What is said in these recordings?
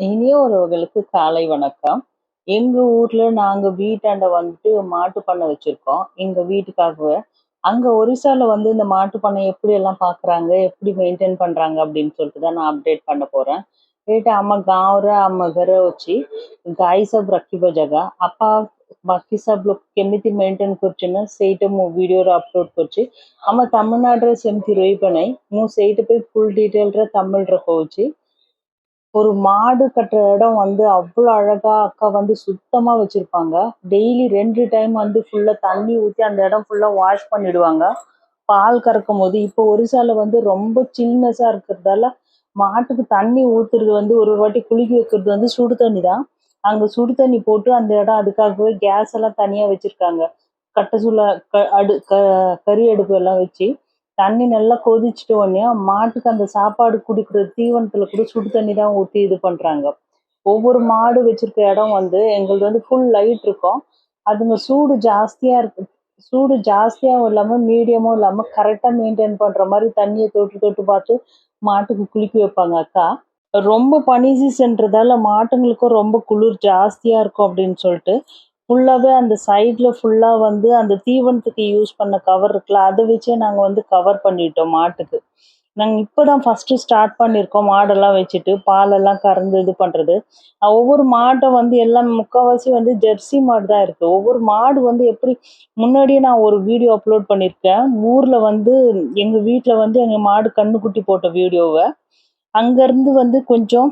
இனிய உறவுகளுக்கு காலை வணக்கம். எங்க ஊர்ல நாங்க வீட்டாண்ட வந்துட்டு மாட்டு பண்ணை வச்சிருக்கோம். எங்க வீட்டுக்காகவே. அங்க ஒரிசால வந்து இந்த மாட்டு பண்ணை எப்படி எல்லாம் பாக்குறாங்க எப்படி மெயின்டைன் பண்றாங்க அப்படின்னு சொல்லிட்டு தான் நான் அப்டேட் பண்ண போறேன். கேட்டு அம்மா गाव அம்ம घरं వచ్చి గాయ సబ్ రఖిబో జగా అప్పా బాకీ సబ్ లోక్ కెమితి మెయింటైన్ வீடியோ அப்லோட் ମୁଁ அம்மா தமிழ்நாடு କରୁଛି ଆମ ତାମିଲନାଡ଼ରେ ସେମିତି ରହିବ ନାହିଁ ମୁଁ ସେଇଟା ପାଇଁ ଫୁଲ୍ ଡିଟେଲରେ ஒரு மாடு கட்டுற இடம் வந்து அவ்வளோ அழகா அக்கா வந்து சுத்தமா வச்சிருப்பாங்க. டெய்லி ரெண்டு டைம் வந்து ஃபுல்லா தண்ணி ஊற்றி அந்த இடம் ஃபுல்லா வாஷ் பண்ணிடுவாங்க. பால் கறக்கும் போது இப்போ ஒரிசால வந்து ரொம்ப சில்னஸா இருக்கிறதால மாட்டுக்கு தண்ணி ஊத்துறது வந்து ஒரு ஒரு வாட்டி குளிக்க வைக்கிறது வந்து சுடு தண்ணி தான். அங்க சுடு தண்ணி போட்டு அந்த இடம் அதுக்காகவே கேஸ் எல்லாம் தனியா வச்சிருக்காங்க. கட்ட சூழ க அடு க கறி அடுப்பு எல்லாம் வச்சு தண்ணி நல்லா கொதிச்சிட்ட உடனே மாட்டுக்கு அந்த சாப்பாடு குடிக்கிற தீவனத்தில் கூட சுடு தண்ணி தான் ஊற்றி இது பண்றாங்க. ஒவ்வொரு மாடு வச்சிருக்க இடம் வந்து எங்களுது வந்து ஃபுல் லைட் இருக்கும். அதுங்க சூடு ஜாஸ்தியா இருக்கு. சூடு ஜாஸ்தியாகவும் இல்லாம மீடியமும் இல்லாம கரெக்டாக மெயின்டைன் பண்ற மாதிரி தண்ணியை தொட்டு தொட்டு பார்த்து மாட்டுக்கு குளிக்க வைப்பாங்க அக்கா. ரொம்ப பனி சீசன்றதால மாட்டுங்களுக்கும் ரொம்ப குளிர் ஜாஸ்தியாக இருக்கும் அப்படின்னு சொல்லிட்டு ஃபுல்லாகவே அந்த சைடில் ஃபுல்லாக வந்து அந்த தீவனத்துக்கு யூஸ் பண்ண கவர் இருக்குல்ல அதை வச்சே நாங்கள் வந்து கவர் பண்ணிட்டோம் மாட்டுக்கு. நாங்கள் இப்போ தான் ஃபஸ்ட்டு ஸ்டார்ட் பண்ணியிருக்கோம் மாடெல்லாம் வச்சுட்டு பாலெல்லாம் கறந்து இது பண்ணுறது ஒவ்வொரு மாட்டை வந்து எல்லாம் முக்கால்வாசி வந்து ஜெர்சி மாடு தான் இருக்குது ஒவ்வொரு மாடு வந்து எப்படி முன்னாடியே நான் ஒரு வீடியோ அப்லோட் பண்ணியிருக்கேன் ஊரில் வந்து எங்கள் வீட்டில் வந்து எங்கள் மாடு கண்ணுக்குட்டி போட்ட வீடியோவை அங்கேருந்து வந்து கொஞ்சம்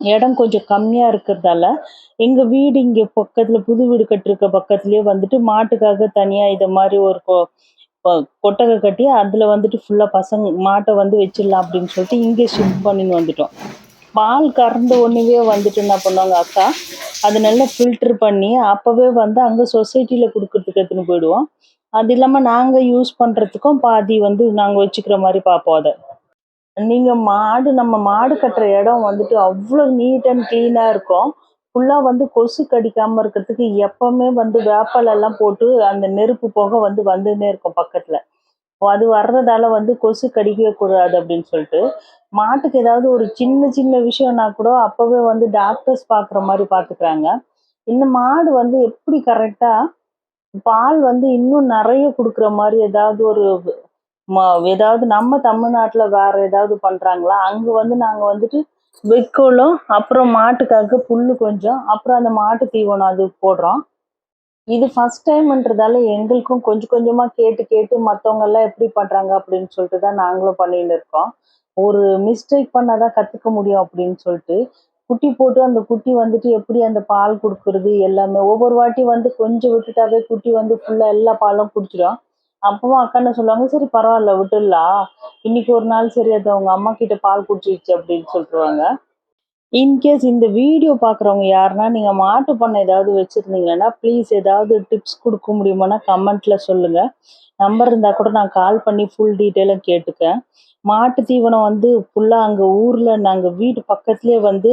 இடம் கொஞ்சம் கம்மியாக இருக்கிறதால எங்கள் வீடு இங்கே பக்கத்தில் புது வீடு கட்டிருக்க பக்கத்துலேயே வந்துட்டு மாட்டுக்காக தனியாக இதை மாதிரி ஒரு கொ- கொட்டகை கட்டி அதில் வந்துட்டு ஃபுல்லாக பசங்க மாட்டை வந்து வச்சிடலாம் அப்படின்னு சொல்லிட்டு இங்கே ஷிஃப்ட் பண்ணின்னு வந்துட்டோம். பால் கறந்த ஒன்றுவே வந்துட்டு என்ன பண்ணுவாங்க அக்கா அது நல்லா ஃபில்டர் பண்ணி அப்போவே வந்து அங்கே சொசைட்டியில் கொடுக்கறதுக்கு எடுத்துன்னு போயிடுவோம். அது இல்லாமல் நாங்கள் யூஸ் பண்ணுறதுக்கும் பாதி வந்து நாங்கள் வச்சுக்கிற மாதிரி பார்ப்போம் அதை. நீங்க மாடு நம்ம மாடு கட்டுற இடம் வந்துட்டு அவ்வளவு நீட் அண்ட் கிளீனா இருக்கும். ஃபுல்லா வந்து கொசு கடிக்காம இருக்கிறதுக்கு எப்பவுமே வந்து வேப்பல் எல்லாம் போட்டு அந்த நெருப்பு புகை வந்து வந்துன்னே இருக்கும் பக்கத்துல. அது வர்றதால வந்து கொசு கடிக்கவே கூடாது அப்படின்னு சொல்லிட்டு. மாட்டுக்கு ஏதாவது ஒரு சின்ன சின்ன விஷயம்னா கூட அப்பவே வந்து டாக்டர்ஸ் பாக்குற மாதிரி பாத்துக்கிறாங்க. இந்த மாடு வந்து எப்படி கரெக்டா பால் வந்து இன்னும் நிறைய கொடுக்குற மாதிரி ஏதாவது ஒரு ஏதாவது நம்ம தமிழ்நாட்டுல வேற ஏதாவது பண்றாங்களா? அங்க வந்து நாங்க வந்துட்டு வெக்கோலும் அப்புறம் மாட்டுக்காக புல்லு கொஞ்சம் அப்புறம் அந்த மாட்டு தீவனம் அது போடுறோம். இது ஃபர்ஸ்ட் டைம்ன்றதால எங்களுக்கும் கொஞ்சம் கொஞ்சமா கேட்டு கேட்டு மற்றவங்கெல்லாம் எப்படி பண்றாங்க அப்படின்னு சொல்லிட்டு தான் நாங்களும் பண்ணிட்டு இருக்கோம். ஒரு மிஸ்டேக் பண்ணாதான் கத்துக்க முடியும் அப்படின்னு சொல்லிட்டு குட்டி போட்டு அந்த குட்டி வந்துட்டு எப்படி அந்த பால் கொடுக்கறது எல்லாமே ஒவ்வொரு வாட்டி வந்து கொஞ்சம் விட்டுட்டாவே குட்டி வந்து ஃபுல்லா எல்லா பாலும் குடிச்சிடும் அப்பவும் அக்கா சொல்லுவாங்க சரி பரவாயில்ல விட்டுடலாம் இன்னைக்கு ஒரு நாள் சரி அது அவங்க அம்மா கிட்ட பால் குடிச்சிருச்சு அப்படின்னு சொல்லிட்டுருவாங்க இன்கேஸ் இந்த வீடியோ பார்க்குறவங்க யாருன்னா நீங்கள் மாட்டு பண்ணை ஏதாவது வச்சிருந்தீங்கன்னா ப்ளீஸ் ஏதாவது டிப்ஸ் கொடுக்க முடியுமானா கமெண்ட்டில் சொல்லுங்கள் நம்பர் இருந்தால் கூட நான் கால் பண்ணி ஃபுல் டீட்டெயிலும் கேட்டுக்கேன் மாட்டு தீவனம் வந்து ஃபுல்லாக அங்கே ஊரில் நாங்கள் வீட்டு பக்கத்துலேயே வந்து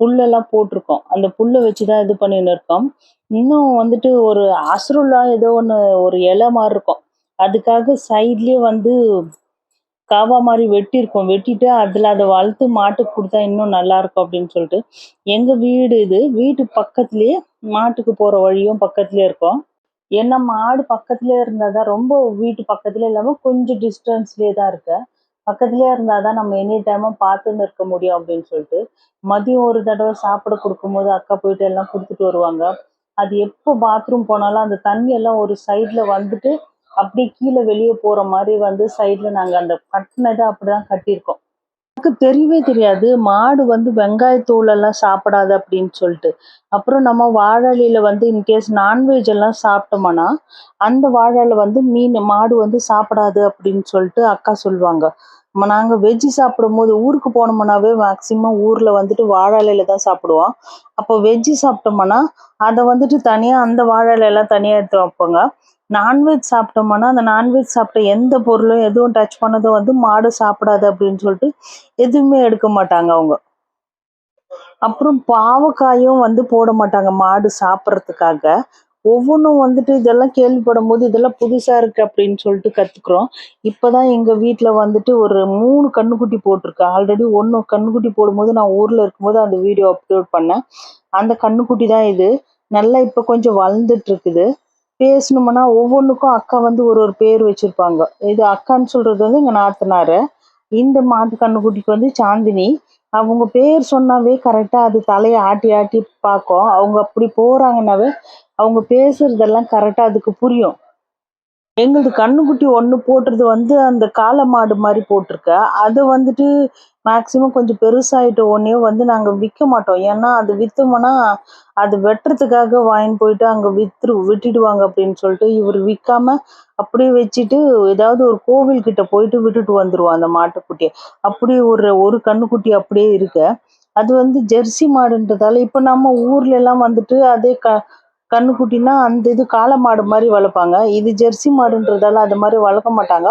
புல்லெல்லாம் போட்டிருக்கோம். அந்த புல்லை வச்சுதான் இது பண்ணின்னு இருக்கோம். இன்னும் வந்துட்டு ஒரு அசுருலாம் ஏதோ ஒன்று ஒரு இலை மாதிரி இருக்கும். அதுக்காக சைட்லேயே வந்து காவா மாதிரி வெட்டியிருக்கோம். வெட்டிட்டு அதில் அதை வளர்த்து மாட்டுக்கு கொடுத்தா இன்னும் நல்லா இருக்கும் அப்படின்னு சொல்லிட்டு. எங்கள் வீடு இது வீட்டு பக்கத்துலேயே மாட்டுக்கு போகிற வழியும் பக்கத்துலேயே இருக்கும். ஏன்னா மாடு பக்கத்துலேயே இருந்தால் தான் ரொம்ப வீட்டு பக்கத்துல இல்லாமல் கொஞ்சம் டிஸ்டன்ஸ்லேயே தான் இருக்கு. இருந்தால் தான் நம்ம எனி டைமும் பார்த்துன்னு இருக்க முடியும் அப்படின்னு சொல்லிட்டு. மதியம் ஒரு தடவை சாப்பிட கொடுக்கும்போது அக்கா போயிட்டு எல்லாம் கொடுத்துட்டு வருவாங்க. அது எப்போ பாத்ரூம் போனாலும் அந்த தண்ணி எல்லாம் ஒரு சைடில் வந்துட்டு அப்படியே கீழே வெளியே போற மாதிரி வந்து சைடுல நாங்க அந்த கட்டினதை அப்படிதான் கட்டியிருக்கோம். எனக்கு தெரியவே தெரியாது. மாடு வந்து வெங்காயத்தூள் எல்லாம் சாப்பிடாது அப்படின்னு சொல்லிட்டு. அப்புறம் நம்ம வாழலையில வந்து இன்கேஸ் நான்வெஜ் எல்லாம் சாப்பிட்டோம்னா அந்த வாழலை வந்து மீன் மாடு வந்து சாப்பிடாது அப்படின்னு சொல்லிட்டு அக்கா சொல்லுவாங்க. நாங்க வெஜ்ஜி சாப்பிடும் போது ஊருக்கு போனோம்னாவே மேக்சிமம் ஊர்ல வந்துட்டு வாழலையில தான் சாப்பிடுவோம். அப்போ வெஜ்ஜி சாப்பிட்டோம்னா அதை வந்துட்டு தனியா அந்த வாழலை எல்லாம் தனியா எடுத்து வைப்பாங்க. நான்வெஜ் சாப்பிட்டோம்னா அந்த நான்வெஜ் சாப்பிட்ட எந்த பொருளும் எதுவும் டச் பண்ணதும் வந்து மாடு சாப்பிடாது அப்படின்னு சொல்லிட்டு எதுவுமே எடுக்க மாட்டாங்க அவங்க. அப்புறம் பாவக்காயும் வந்து போட மாட்டாங்க மாடு சாப்பிட்றதுக்காக. ஒவ்வொன்றும் வந்துட்டு இதெல்லாம் கேள்விப்படும் போது இதெல்லாம் புதுசா இருக்கு அப்படின்னு சொல்லிட்டு கத்துக்கிறோம். இப்பதான் எங்க வீட்டில் வந்துட்டு ஒரு மூணு கண்ணுக்குட்டி போட்டிருக்கு. ஆல்ரெடி ஒன்று கண்ணுக்குட்டி போடும்போது நான் ஊரில் இருக்கும்போது அந்த வீடியோ அப்லோட் பண்ணேன். அந்த கண்ணுக்குட்டி தான் இது. நல்லா இப்போ கொஞ்சம் வளர்ந்துட்டு இருக்குது. பேசணும்னா ஒவ்வொன்றுக்கும் அக்கா வந்து ஒரு ஒரு பேர் வச்சிருப்பாங்க. இது அக்கான்னு சொல்றது வந்து எங்க நாத்தனார். இந்த மாட்டு கண்ணுக்குட்டிக்கு வந்து சாந்தினி. அவங்க பேர் சொன்னாவே கரெக்டா அது தலையை ஆட்டி ஆட்டி பார்க்கும். அவங்க அப்படி போறாங்கன்னாவே அவங்க பேசுறதெல்லாம் கரெக்டா அதுக்கு புரியும். எங்களுது கண்ணுக்குட்டி ஒன்று போட்டுறது வந்து அந்த காளை மாடு மாதிரி போட்டிருக்க. அது வந்துட்டு மேக்சிமம் கொஞ்சம் பெருசாகிட்ட உடனே வந்து நாங்கள் விற்க மாட்டோம். ஏன்னா அது விற்றோம்னா அது வெட்டுறதுக்காக வாங்கின்னு போயிட்டு அங்கே விற்று விட்டுடுவாங்க அப்படின்னு சொல்லிட்டு இவர் விற்காம அப்படியே வச்சுட்டு ஏதாவது ஒரு கோவில்கிட்ட போயிட்டு விட்டுட்டு வந்துடுவோம் அந்த மாட்டுக்குட்டியை. அப்படி ஒரு ஒரு கண்ணுக்குட்டி அப்படியே இருக்க. அது வந்து ஜெர்சி மாடுன்றதால இப்போ நம்ம ஊர்ல எல்லாம் வந்துட்டு அதே க கண்ணுக்குட்டினா அந்த இது காளை மாடு மாதிரி வளர்ப்பாங்க. இது ஜெர்சி மாடுன்றதால அது மாதிரி வளர்க்க மாட்டாங்க.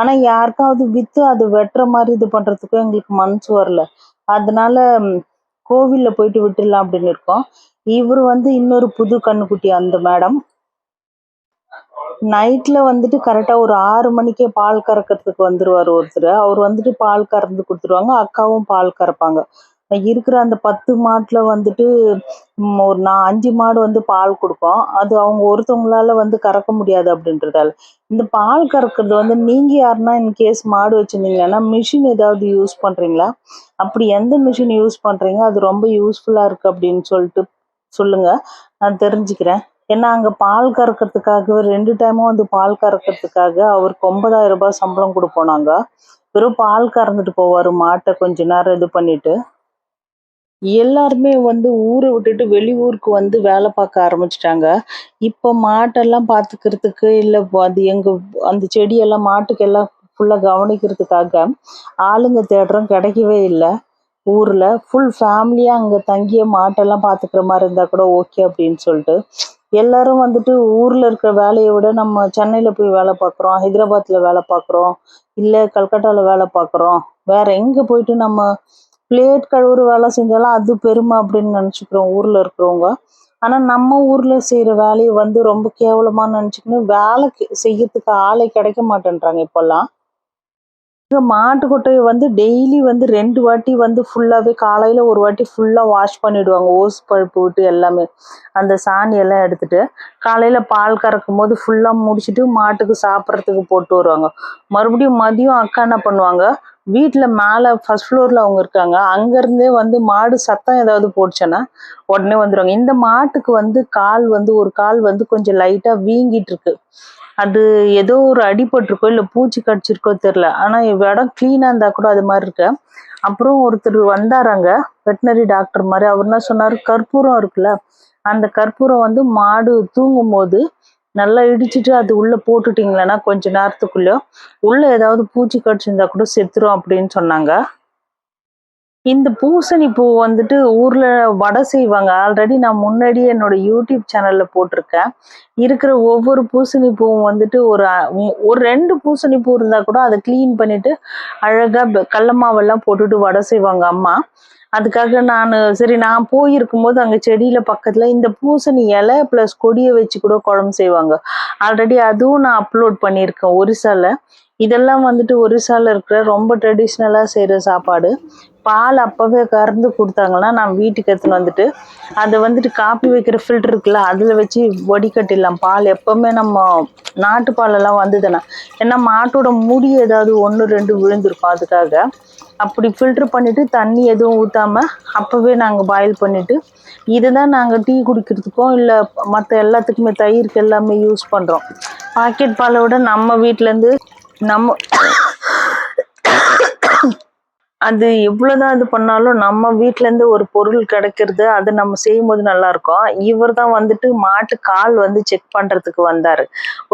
ஆனா யாருக்காவது வித்து அது வெட்டுற மாதிரி இது பண்றதுக்கும் எங்களுக்கு மனசு வரல. அதனால கோவிலில் கோவில்ல போயிட்டு விட்டுடலாம் அப்படின்னு இருக்கோம். இவர் வந்து இன்னொரு புது கண்ணுக்குட்டி அந்த மேடம். நைட்ல வந்துட்டு கரெக்டா ஒரு ஆறு மணிக்கே பால் கறக்கிறதுக்கு வந்துருவாரு ஒருத்தர். அவர் வந்துட்டு பால் கறந்து கொடுத்துருவாங்க. அக்காவும் பால் கறப்பாங்க. இருக்கிற அந்த பத்து மாட்டில் வந்துட்டு ஒரு நான் அஞ்சு மாடு வந்து பால் கொடுக்கும் அது அவங்க ஒருத்தவங்களால வந்து கறக்க முடியாது அப்படின்றதால. இந்த பால் கறக்கிறது வந்து நீங்கள் யாருன்னா இன் கேஸ் மாடு வச்சிருந்தீங்கன்னா மிஷின் ஏதாவது யூஸ் பண்ணுறீங்களா அப்படி எந்த மிஷின் யூஸ் பண்ணுறீங்க அது ரொம்ப யூஸ்ஃபுல்லாக இருக்குது அப்படின்னு சொல்லிட்டு சொல்லுங்கள் நான் தெரிஞ்சுக்கிறேன். ஏன்னா அங்கே பால் கறக்கிறதுக்காக ரெண்டு டைமும் வந்து பால் கறக்கிறதுக்காக அவருக்கு ஒன்பதாயிரம் ரூபாய் சம்பளம் கொடுப்போம் நாங்கள் வெறும் பால் கறந்துட்டு போவார் மாட்டை கொஞ்ச நேரம் இது பண்ணிட்டு. எல்லாருமே வந்து ஊரை விட்டுட்டு வெளியூருக்கு வந்து வேலை பார்க்க ஆரம்பிச்சிட்டாங்க. இப்போ மாட்டெல்லாம் பார்த்துக்கிறதுக்கு இல்லை அது எங்கள் அந்த செடியெல்லாம் மாட்டுக்கெல்லாம் ஃபுல்லாக கவனிக்கிறதுக்காக ஆளுங்க தேடுறோம் கிடைக்கவே இல்லை. ஊரில் ஃபுல் ஃபேமிலியாக அங்கே தங்கிய மாட்டெல்லாம் பார்த்துக்கிற மாதிரி இருந்தால் கூட ஓகே அப்படின்னு சொல்லிட்டு எல்லாரும் வந்துட்டு ஊரில் இருக்கிற வேலையை விட நம்ம சென்னையில் போய் வேலை பார்க்குறோம் ஹைதராபாத்தில் வேலை பார்க்குறோம் இல்லை கல்கட்டாவில் வேலை பார்க்குறோம். வேற எங்கே போயிட்டு நம்ம பிளேட் கழுவுற வேலை செஞ்சாலும் அது பெருமை அப்படின்னு நினச்சிக்கிறோம் ஊர்ல இருக்கிறவங்க. ஆனா நம்ம ஊர்ல செய்யற வேலையை வந்து ரொம்ப கேவலமா நினச்சிக்கணும் வேலை செய்யறதுக்கு ஆளே கிடைக்க மாட்டேன்றாங்க இப்போல்லாம். மாட்டு கொட்டையை வந்து டெய்லி வந்து ரெண்டு வாட்டி வந்து ஃபுல்லாவே காலையில ஒரு வாட்டி ஃபுல்லா வாஷ் பண்ணிடுவாங்க. ஓஸ் பழுப்பு விட்டு எல்லாமே. அந்த சாணி எல்லாம் எடுத்துட்டு காலையில பால் கறக்கும் போது ஃபுல்லா முடிச்சிட்டு மாட்டுக்கு சாப்பிட்றதுக்கு போட்டு வருவாங்க. மறுபடியும் மதியம் அக்கா என்ன பண்ணுவாங்க? வீட்ல மேல ஃபர்ஸ்ட் ஃப்ளோர்ல அவங்க இருக்காங்க. அங்கேருந்தே வந்து மாடு சத்தம் ஏதாவது போட்டுச்சுன்னா உடனே வந்துருவாங்க. இந்த மாட்டுக்கு வந்து கால் வந்து ஒரு கால் வந்து கொஞ்சம் லைட்டா வீங்கிட்டு இருக்கு. அது ஏதோ ஒரு அடிபட்டிருக்கோ இல்ல பூச்சி கடிச்சிருக்கோ தெரியல. ஆனா இடம் கிளீனா இருந்தால் கூட அது மாதிரி இருக்கு. அப்புறம் ஒருத்தர் வந்தாராங்க வெட்டினரி டாக்டர் மாதிரி. அவர் என்ன சொன்னாரு? கற்பூரம் இருக்குல்ல அந்த கற்பூரம் வந்து மாடு தூங்கும் போது நல்லா இடிச்சிட்டு அது உள்ள போட்டுட்டீங்களன்னா கொஞ்ச நேரத்துக்குள்ள உள்ள ஏதாவது பூச்சி கடிச்சிருந்தா கூட செத்துரும் அப்படின்னு சொன்னாங்க. இந்த பூசணி பூ வந்துட்டு ஊர்ல வடை செய்வாங்க. ஆல்ரெடி நான் முன்னாடியே என்னோட யூடியூப் சேனல்ல போட்டிருக்கேன். இருக்கிற ஒவ்வொரு பூசணி பூவும் வந்துட்டு ஒரு ஒரு ரெண்டு பூசணி பூ இருந்தா கூட அதை க்ளீன் பண்ணிட்டு அழகா கடல மாவெல்லாம் போட்டுட்டு வடை செய்வாங்க அம்மா. அதுக்காக நான் சரி நான் போயிருக்கும் போது அங்க செடியில பக்கத்துல இந்த பூசணி இலை பிளஸ் கொடியை வச்சு கூட குழம்பு செய்வாங்க. ஆல்ரெடி அதுவும் நான் அப்லோட் பண்ணியிருக்கேன். ஒரிசால. இதெல்லாம் வந்துட்டு ஒரிசால இருக்கிற ரொம்ப ட்ரெடிஷ்னலா செய்யற சாப்பாடு. பால் அப்போவே கறந்து கொடுத்தாங்கன்னா நான் வீட்டுக்கு எடுத்துன்னு வந்துட்டு அதை வந்துட்டு காப்பி வைக்கிற ஃபில்டர் இருக்குல்ல அதில் வச்சு வடிகட்டிடலாம் பால். எப்போவுமே நம்ம நாட்டு பாலெல்லாம் வந்ததுன்னா ஏன்னா மாட்டோட முடி ஏதாவது ஒன்று ரெண்டு விழுந்திருக்கும் அதுக்காக. அப்படி ஃபில்டர் பண்ணிவிட்டு தண்ணி எதுவும் ஊற்றாமல் அப்போவே நாங்கள் பாயில் பண்ணிவிட்டு இதை தான் நாங்கள் டீ குடிக்கிறதுக்கும் இல்லை மற்ற எல்லாத்துக்குமே தயிருக்கு எல்லாமே யூஸ் பண்ணுறோம் பாக்கெட் பாலை விட நம்ம வீட்டிலேருந்து நம்ம அது எவ்வளவுதான் இது பண்ணாலும் நம்ம வீட்டிலேருந்து இருந்து ஒரு பொருள் கிடைக்கிறது அது நம்ம செய்யும் போது நல்லா இருக்கும். இவர் தான் வந்துட்டு மாட்டு கால் வந்து செக் பண்றதுக்கு வந்தாரு.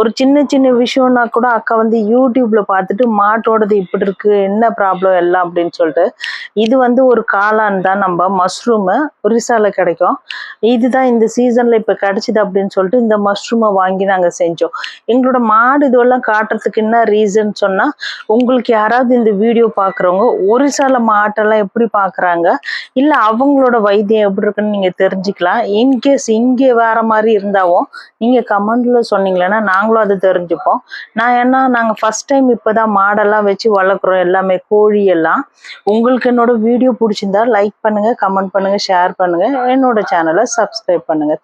ஒரு சின்ன சின்ன விஷயம்னா கூட அக்கா வந்து யூடியூப்ல பார்த்துட்டு மாட்டோடது இப்படி இருக்கு என்ன ப்ராப்ளம் எல்லாம் அப்படின்னு சொல்லிட்டு இது வந்து ஒரு காளான் தான் நம்ம மஷ்ரூமு ஒரிசால கிடைக்கும். இதுதான் இந்த சீசன்ல இப்ப கிடைச்சிது அப்படின்னு சொல்லிட்டு இந்த மஷ்ரூமை வாங்கி நாங்க செஞ்சோம். எங்களோட மாடு இதுவெல்லாம் காட்டுறதுக்கு என்ன ரீசன் சொன்னா உங்களுக்கு யாராவது இந்த வீடியோ பாக்குறவங்க ஒரிசா ஒரிசால மாட்டெல்லாம் எப்படி பார்க்குறாங்க இல்லை அவங்களோட வைத்தியம் எப்படி இருக்குன்னு நீங்கள் தெரிஞ்சுக்கலாம். இன்கேஸ் இங்கே வேற மாதிரி இருந்தாவும் நீங்கள் கமெண்ட்ல சொன்னீங்களன்னா நாங்களும் அதை தெரிஞ்சுப்போம். நான் ஏன்னா நாங்கள் ஃபர்ஸ்ட் டைம் இப்போ தான் மாடெல்லாம் வச்சு வளர்க்குறோம் எல்லாமே கோழி எல்லாம். உங்களுக்கு என்னோட வீடியோ பிடிச்சிருந்தா லைக் பண்ணுங்க கமெண்ட் பண்ணுங்க ஷேர் பண்ணுங்க. என்னோட சேனலை சப்ஸ்கிரைப் பண்ணுங்க.